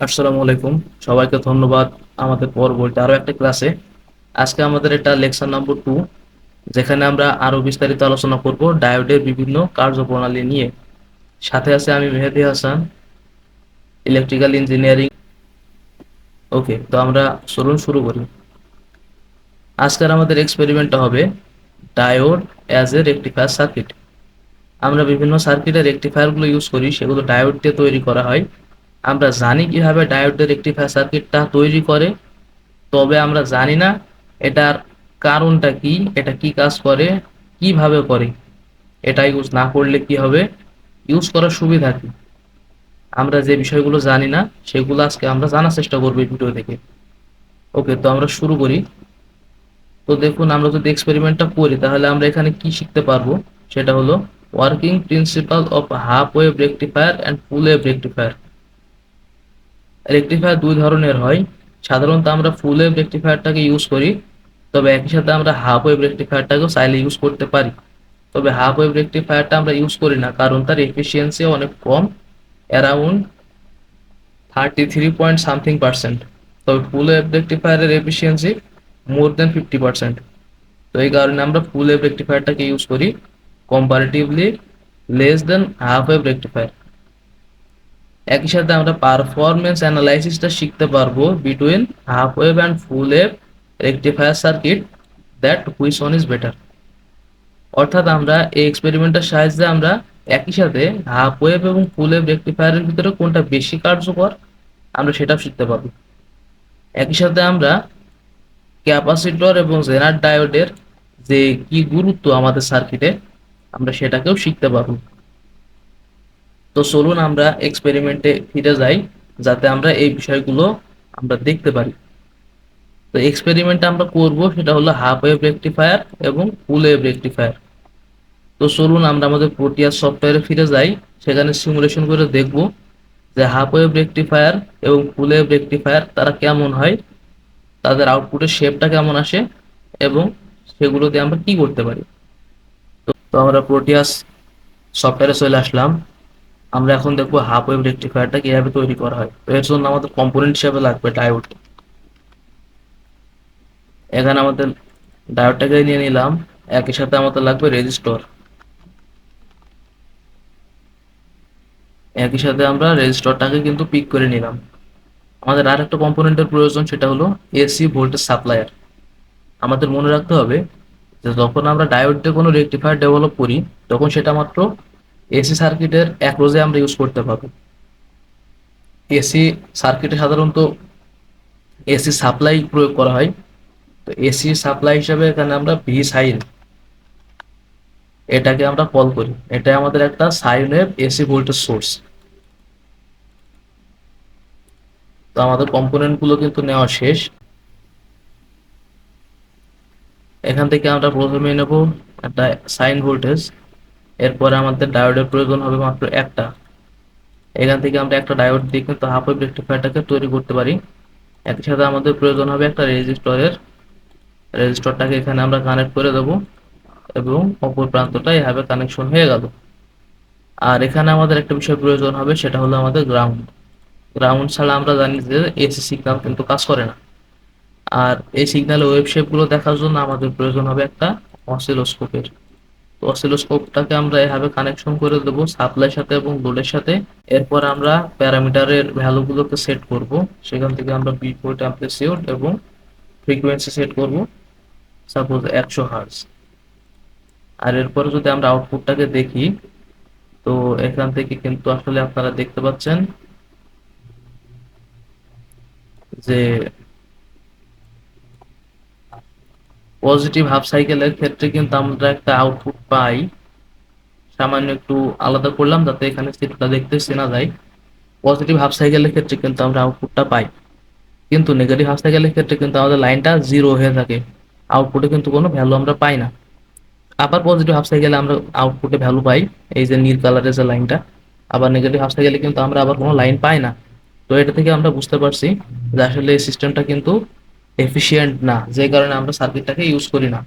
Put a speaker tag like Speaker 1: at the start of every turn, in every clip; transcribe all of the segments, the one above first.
Speaker 1: আসসালামু আলাইকুম। সবাইকে ধন্যবাদ আমাদের পরবর্তী আরও একটা ক্লাসে। আজকে আমাদের এটা লেকচার নম্বর টু, যেখানে আমরা আরও বিস্তারিত আলোচনা করব ডায়োডের বিভিন্ন কার্যপ্রণালী নিয়ে। সাথে আছে আমি Mehedi Hasan electrical engineering okay, তো আমরা চলুন শুরু করি। আজকের আমাদের এক্সপেরিমেন্টটা হবে diode as a rectifier circuit আমরা বিভিন্ন সার্কিটের রেকটিফায়ারগুলো ইউজ করি, সেগুলো ডায়োড দিয়ে তৈরি করা হয়। আমরা জানি কীভাবে ডায়োডের রেকটিফায়ার সার্কিটটা তৈরি করে, তবে আমরা জানি না এটার কারণটা কি, এটা কি কাজ করে, কীভাবে করে, এটা ইউজ না করলে কি হবে ইউজ করার সুবিধা কি? আমরা যে বিষয়গুলো জানি না, সেগুলো আজকে আমরা জানার চেষ্টা করব এই ভিডিও থেকে ওকে, তো আমরা শুরু করি। তো দেখুন, আমরা যদি এক্সপেরিমেন্টটা করি, তাহলে আমরা এখানে কি শিখতে পারব? সেটা হলো working principle of half wave rectifier and full wave rectifier rectifier দুই ধরনের হয়। সাধারণত আমরা ফুল ওয়েভ রেকটিফায়ারটাকে ইউজ করি, তবে একই সাথে আমরা হাফ ওয়েভ রেকটিফায়ারটাকেও চাইলে ইউজ করতে পারি। তবে হাফ ওয়েভ রেকটিফায়ারটা আমরা ইউজ করি না, কারণ তার এফিসিয়েন্সি অনেক কম around thirty three point something percent তবে full wave রেকটিফায়ারের efficiency more than fifty percent তো এই কারণে আমরা ফুল ওয়েভ রেকটিফায়ারটাকে ইউজ করি। Comparatively less than half wave rectifier একই সাথে আমরা পারফরমেন্স অ্যানালাইসিসটা শিখতে পারব between half wave and full wave rectifier circuit that which one is better অর্থাৎ আমরা এই এক্সপেরিমেন্টের সাহায্যে আমরা একই সাথে হাফ ওয়েভ এবং ফুল ওয়েভ রেকটিফায়ারের ভিতরে কোনটা বেশি কার্যকর আমরা সেটাও শিখতে পারব। একই সাথে আমরা ক্যাপাসিটর এবং জেনার ডায়োডের যে কি গুরুত্ব আমাদের সার্কিটে আমরা সেটাকেও শিখতে পারব। তো চলুন আমরা এক্সপেরিমেন্টে ফিরে যাই, যাতে আমরা এই বিষয়গুলো আমরা দেখতে পারি। তো এক্সপেরিমেন্ট আমরা করব সেটা হলো হাফ ওয়েভ রেকটিফায়ার এবং ফুল ওয়েভ রেকটিফায়ার তো চলুন আমরা আমাদের প্রোটিয়াস সফটওয়্যারে ফিরে যাই, সেখানে সিমুলেশন করে দেখব যে হাফ ওয়েভ রেকটিফায়ার এবং ফুল ওয়েভ রেকটিফায়ার তারা কেমন হয়, তাদের আউটপুটের শেপটা কেমন আসে, এবং সেগুলো দিয়ে আমরা কি করতে পারি। তো আমরা প্রোটিয়াস সফটওয়্যারে চলে আসলাম। আমরা এখন দেখব হাফ ওয়েভ রেকটিফায়ারটা কীভাবে তৈরি করা হয়। তো এর জন্য আমাদের কম্পোনেন্ট হিসাবে লাগবে ডায়োড এখানে আমাদের ডায়োডটাকে নিয়ে নিলাম। একই সাথে আমাদের লাগবে রেজিস্টর একই সাথে আমরা রেজিস্টরটাকে কিন্তু পিক করে নিলাম। আমাদের আর একটা কম্পোনেন্টের প্রয়োজন, সেটা হলো এসি ভোল্টেজ সাপ্লায়ার আমাদের মনে রাখতে হবে যে যখন আমরা ডায়োড দিয়ে কোনো রেকটিফায়ার ডেভেলপ করি, তখন সেটা মাত্র এসি সার্কিটের এক রোজে আমরা ইউজ করতে পারব। এসি সার্কিটে সাধারণত এসি সাপ্লাই প্রয়োগ করা হয়। তো এসি সাপ্লাই হিসাবে এখানে আমরা ভি সাইন এটাকে আমরা কল করি। এটা আমাদের একটা sine wave AC voltage source তো আমাদের কম্পোনেন্টগুলো কিন্তু নেওয়া শেষ। এখান থেকে আমরা প্রথমে নেব একটা সাইন ভোল্টেজ এরপরে আমাদের ডায়োডের প্রয়োজন হবে মাত্র একটা। এখান থেকে আমরা একটা ডায়োড দিয়ে কিন্তু হাফ ওয়েভ রেকটিফায়ারটাকে তৈরি করতে পারি। একই সাথে আমাদের প্রয়োজন হবে একটা রেজিস্টরের। রেজিস্টরটাকে এখানে আমরা কানেক্ট করে দেব এবং অপর প্রান্তটা এভাবে কানেকশন হয়ে গেল। আর এখানে আমাদের একটা বিষয় প্রয়োজন হবে, সেটা হলো আমাদের গ্রাউন্ড গ্রাউন্ড ছাড়া আমরা জানি যে এসি সিগন্যাল কিন্তু কাজ করে না। আর এই সিগন্যালের ওয়েব শেপগুলো দেখার জন্য আমাদের প্রয়োজন হবে একটা অসিলোস্কোপের তো অসিলোস্কোপটাকে আমরা এভাবে কানেকশন করে দেবো সাপ্লাইয়ের সাথে এবং লোডের সাথে। এরপর আমরা প্যারামিটারের ভ্যালুগুলোকে সেট করব। সেখান থেকে আমরা বিটপোর্ট অ্যাম্পলিটিউড এবং ফ্রিকোয়েন্সি সেট করব। সাপোজ একশো হার্জ আর এরপরে যদি আমরা আউটপুটটাকে দেখি, তো এখান থেকে কিন্তু আসলে আপনারা দেখতে পাচ্ছেন যে পজিটিভ হাফ সাইকেলের ক্ষেত্রে কিন্তু আমরা একটা আউটপুট পাই। সামান্য একটু আলাদা করলাম যাতে এখানে চিত্রটা দেখতে চেনা যায়। পজিটিভ হাফ সাইকেলের ক্ষেত্রে কিন্তু আমরা আউটপুটটা পাই। কিন্তু নেগেটিভ হাফ সাইকেলের ক্ষেত্রে কিন্তু আমাদের লাইনটা জিরো হয়ে থাকে। আউটপুটে কিন্তু কোনো ভ্যালু আমরা পাই না। আবার পজিটিভ হাফ সাইকেলে আমরা আউটপুটে ভ্যালু পাই। এই যে নীল কালারের যে লাইনটা, আবার নেগেটিভ হাফ সাইকেলে কিন্তু আমরা আবার কোনো লাইন পাই না। তো এটা থেকে আমরা বুঝতে পারছি যে আসলে এই সিস্টেমটা কিন্তু এফিসিয়েন্ট না, যে কারণে আমরা সার্কিটটাকে ইউজ করি না।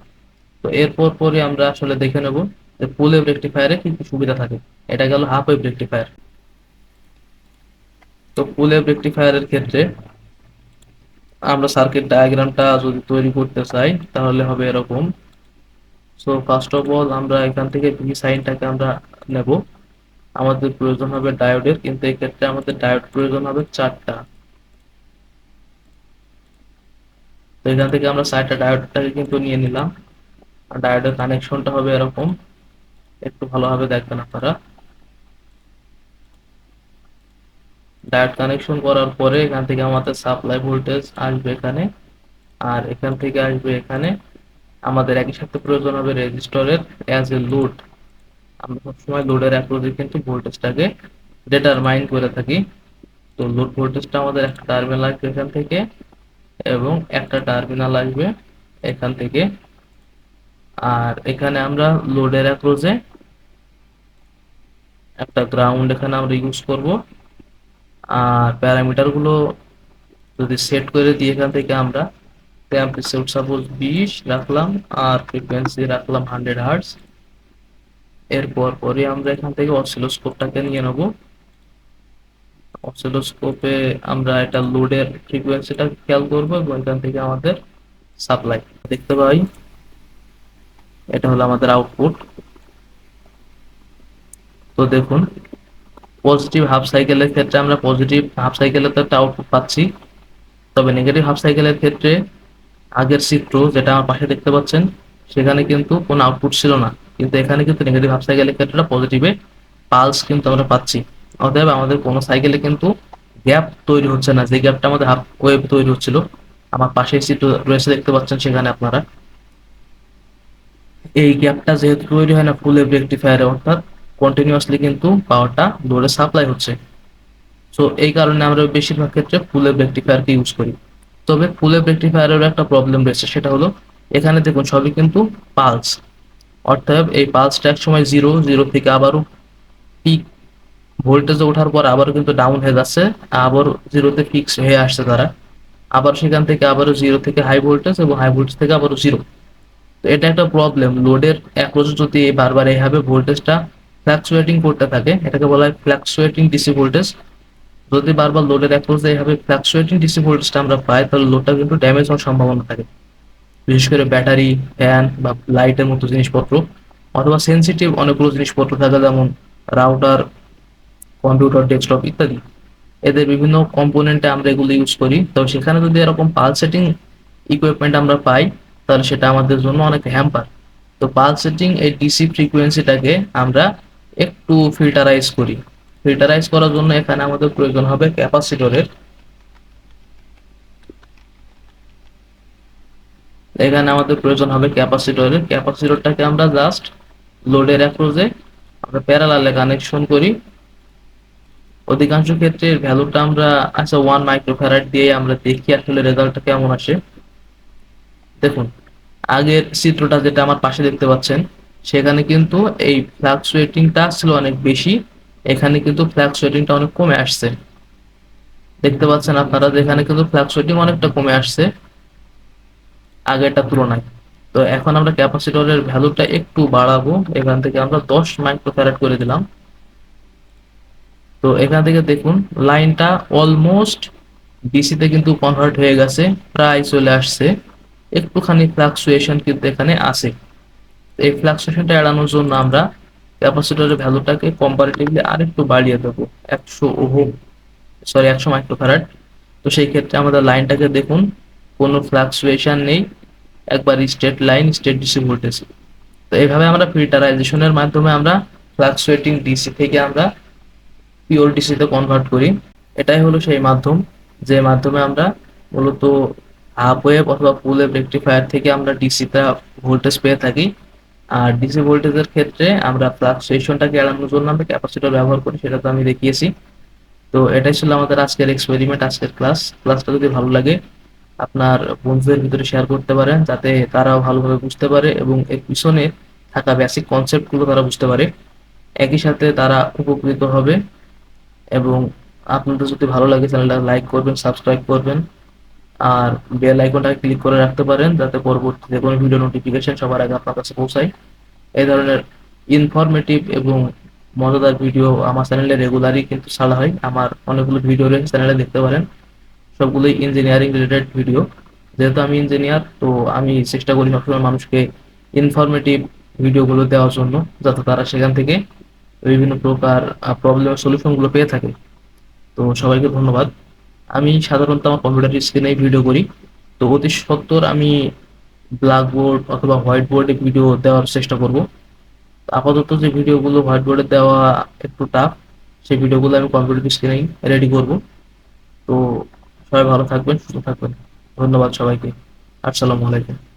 Speaker 1: তো এরপর পরে আমরা আসলে দেখে নেব যে ফুল ওয়েভ রেকটিফায়ারে কি কি সুবিধা থাকে। এটা গেল হাফ ওয়েভ রেকটিফায়ার তো ফুল ওয়েভ রেকটিফায়ারের ক্ষেত্রে আমরা সার্কিট ডায়াগ্রামটা যদি তৈরি করতে চাই, তাহলে হবে এরকম। সো ফার্স্ট অফ অল আমরা এখান থেকে ভি সাইনটাকে আমরা নেব। আমাদের প্রয়োজন হবে ডায়োডের কিন্তু এই ক্ষেত্রে আমাদের ডায়োড প্রয়োজন হবে চারটা তো এখান থেকে আমরা চারটা ডায়োডটাকে কিন্তু নিয়ে নিলাম। আর ডায়োডের কানেকশনটা হবে এরকম। একটু ভালোভাবে দেখবেন আপনারা। ডায়োড কানেকশন করার পরে এখান থেকে আমাদের সাপ্লাই ভোল্টেজ আসবে এখানে। আর এখান থেকে আসবে এখানে। আমাদের একই সাথে প্রয়োজন হবে রেজিস্টরের অ্যাজ এ লোড আমরা সবসময় লোডের অ্যাপ্রোচে কিন্তু ভোল্টেজটাকে ডিটারমাইন করে থাকি। তো লোড ভোল্টেজটা আমাদের একটা টার্মিনাল আসবে এখান থেকে। এবং একটা টার্মিনাল আসবে এখান থেকে। আর এখানে আমরা লোডের অ্যাপ্রোচে একটা গ্রাউন্ড এখানে আমরা ইউজ করব। আর প্যারামিটারগুলো যদি সেট করে দিই এখান থেকে আমরা অ্যাম্পলিটিউড সাপোজ বিশ রাখলাম, আর ফ্রিকোয়েন্সি রাখলাম হান্ড্রেড হার্টস এরপর পরে আমরা এখান থেকে অসিলোস্কোপটাকে নিয়ে নেব। অসিলোস্কোপে আমরা এটা লোডের ফ্রিকোয়েন্সিটা খেয়াল করব এবং এখান থেকে আমাদের সাপ্লাই দেখতে পাই। এটা হলো আমাদের আউটপুট। তো দেখুন, পজিটিভ হাফ সাইকেলের ক্ষেত্রে আমরা পজিটিভ হাফ সাইকেলের তো একটা আউটপুট পাচ্ছি। তবে নেগেটিভ হাফ সাইকেলের ক্ষেত্রে আগের চিত্র যেটা আমার পাশে দেখতে পাচ্ছেন, সেখানে কিন্তু কোনো আউটপুট ছিল না। কিন্তু এখানে কিন্তু নেগেটিভ হাফ সাইকেলের ক্ষেত্রে পজিটিভে পালস কিন্তু আমরা পাচ্ছি। অতএব আমাদের কোনো সাইকেলে কিন্তু গ্যাপ তৈরি হচ্ছে না। যে গ্যাপটা আমাদের হাফ ওয়েভ তৈরি হচ্ছিল, আমার পাশে চিত্র রয়েছে, দেখতে পাচ্ছেন সেখানে আপনারা। এই গ্যাপটা যেহেতু তৈরি হয় না ফুল ওয়েভ রেকটিফায়ারে অর্থাৎ কন্টিনিউয়াসলি কিন্তু পাওয়ারটা লোডে সাপ্লাই হচ্ছে। সো এই কারণে আমরা বেশিরভাগ ক্ষেত্রে ফুল ওয়েভ রেকটিফায়ারকে ইউজ করি। তবে ফুল ওয়েভ রেকটিফায়ারেরও একটা প্রবলেম রয়েছে, সেটা হলো এখানে দেখুন সবই কিন্তু পালস অর্থাৎ এই পালসটা এক সময় জিরো জিরো থেকে আবারও পিক ভোল্টেজে ওঠার পর আবারও কিন্তু ডাউন হয়ে যাচ্ছে, আবার জিরোতে ফিক্স হয়ে আসছে তারা। আবার সেখান থেকে আবারও জিরো থেকে হাই ভোল্টেজ এবং হাই ভোল্টেজ থেকে আবারও জিরো তো এটা একটা প্রবলেম লোডের এক অ্যাপ্রোচ যদি বারবার এইভাবে ভোল্টেজটা ফ্ল্যাকচুয়েটিং করতে থাকে, এটাকে বলা হয় ফ্ল্যাকচুয়েটিং ডিসি ভোল্টেজ যদি বারবার লোডের অ্যাপ্রোচে এইভাবে ফ্ল্যাকচুয়েটিং ডিসি ভোল্টেজটা আমরা পাই, তাহলে লোডটা কিন্তু ড্যামেজ হওয়ার সম্ভাবনা থাকে। বিশেষ করে ব্যাটারি ফ্যান বা লাইটের মতো জিনিসপত্র, অথবা সেন্সিটিভ অনেকগুলো জিনিসপত্র থাকে, যেমন রাউটার কম্পিউটার ডেস্কটপ ইত্যাদি। এদের বিভিন্ন কম্পোনেন্টে আমরা এগুলো ইউজ করি। তো সেখানে যদি এরকম পাল সেটিং ইকুইপমেন্ট আমরা পাই, তাহলে সেটা আমাদের জন্য অনেক হ্যাম্পার তো পাল সেটিং এই ডিসি ফ্রিকোয়েন্সিটাকে আমরা একটু ফিল্টারাইজ করি। ফিল্টারাইজ করার জন্য এখানে আমাদের প্রয়োজন হবে ক্যাপাসিটরের এখানে আমাদের প্রয়োজন হবে ক্যাপাসিটরের ক্যাপাসিটরটাকে আমরা জাস্ট লোডের অ্যাপ্রোচে আমরা প্যারালালে কানেকশন করি। অধিকাংশ ক্ষেত্রে ভ্যালুটা আমরা আচ্ছা ওয়ান মাইক্রোফ্যারাড দিয়ে আমরা দেখি আসলে রেজাল্টটা কেমন আসে। দেখুন, আগের চিত্রটা যেটা আমার পাশে দেখতে পাচ্ছেন, সেখানে কিন্তু এই ফ্লাকচুয়েটিংটা ছিল অনেক বেশি, এখানে কিন্তু ফ্লাকচুয়েটিংটা অনেক কমে আসছে। দেখতে পাচ্ছেন আপনারা যেখানে কিন্তু ফ্লাকচুয়েটিং অনেকটা কমে আসছে আগেরটা তুলনায়। তো এখন আমরা ক্যাপাসিটরের ভ্যালুটা একটু বাড়াবো, এখান থেকে আমরা দশ মাইক্রোফ্যারাড করে দিলাম। তো এখান থেকে দেখুন, লাইনটা অলমোস্ট ডিসিতে কিন্তু কনভার্ট হয়ে গেছে, প্রায় চলে আসছে। একটুখানি ফ্লাকচুয়েশন কিন্তু এখানে আছে। এই ফ্লাকচুয়েশনটা এড়ানোর জন্য আমরা ক্যাপাসিটরের ভ্যালুটাকে কম্পারেটিভলি আরেকটু বাড়িয়ে দেবো, একশো ওহম সরি একশো মাইক্রোফ্যারাড তো সেই ক্ষেত্রে আমাদের লাইনটাকে দেখুন, কোনো ফ্লাকচুয়েশন নেই, একবার straight line straight DC voltage তো এইভাবে আমরা ফিল্টারাইজেশনের মাধ্যমে আমরা ফ্লাকচুয়েটিং ডিসি থেকে আমরা পিওর ডিসিতে কনভার্ট করি। এটাই হলো সেই মাধ্যম, যে মাধ্যমে আমরা মূলত হাফ ওয়েভ অথবা ফুল ওয়েভ রেকটিফায়ার থেকে আমরা ডিসিতে ভোল্টেজ পেয়ে থাকি। আর ডিসি ভোল্টেজের ক্ষেত্রে আমরা ফ্লাকচুয়েশনটাকে এড়ানোর জন্য আমরা ক্যাপাসিটর ব্যবহার করি, সেটা তো আমি দেখিয়েছি। তো এটাই ছিল আমাদের আজকের এক্সপেরিমেন্ট আজকের ক্লাস ক্লাসটা যদি ভালো লাগে, আপনার বন্ধুদের ভিতরে শেয়ার করতে পারেন, যাতে তারাও ভালোভাবে বুঝতে পারে এবং এর পিছনে থাকা বেসিক কনসেপ্টগুলো তারা বুঝতে পারে। একই সাথে তারা উপকৃত হবে। এবং আপনাদের যদি ভালো লাগে, চ্যানেলটা লাইক করবেন সাবস্ক্রাইব করবেন। আর বেল আইকনটা ক্লিক করে রাখতে পারেন, যাতে পরবর্তীতে কোনো ভিডিও নোটিফিকেশন সবার আগে আপনার কাছে পৌঁছায়। এই ধরনের ইনফরমেটিভ এবং মজাদার ভিডিও আমার চ্যানেলে রেগুলারই কিন্তু ছাড়া হয়। আমার অনেকগুলো ভিডিও রয়েছে চ্যানেলে দেখতে পারেন। সবগুলোই ইঞ্জিনিয়ারিং রিলেটেড ভিডিও যেহেতু আমি ইঞ্জিনিয়ার তো আমি চেষ্টা করি সবসময় মানুষকে ইনফরমেটিভ ভিডিওগুলো দেওয়ার জন্য, যাতে তারা সেখান থেকে বিভিন্ন প্রকার প্রবলেমের সলিউশনগুলো পেয়ে থাকে। তো সবাইকে ধন্যবাদ। আমি সাধারণত আমার কম্পিউটার স্ক্রিনেই ভিডিও করি। তো অতি সত্বর আমি ব্ল্যাকবোর্ড অথবা হোয়াইট বোর্ডে ভিডিও দেওয়ার চেষ্টা করব। আপাতত যে ভিডিওগুলো হোয়াইট বোর্ডে দেওয়া একটু টাফ সেই ভিডিওগুলো আমি কম্পিউটার স্ক্রিনেই রেডি করব। তো সবাই ভালো থাকবেন, সুস্থ থাকবেন। ধন্যবাদ সবাইকে। আসসালামু আলাইকুম।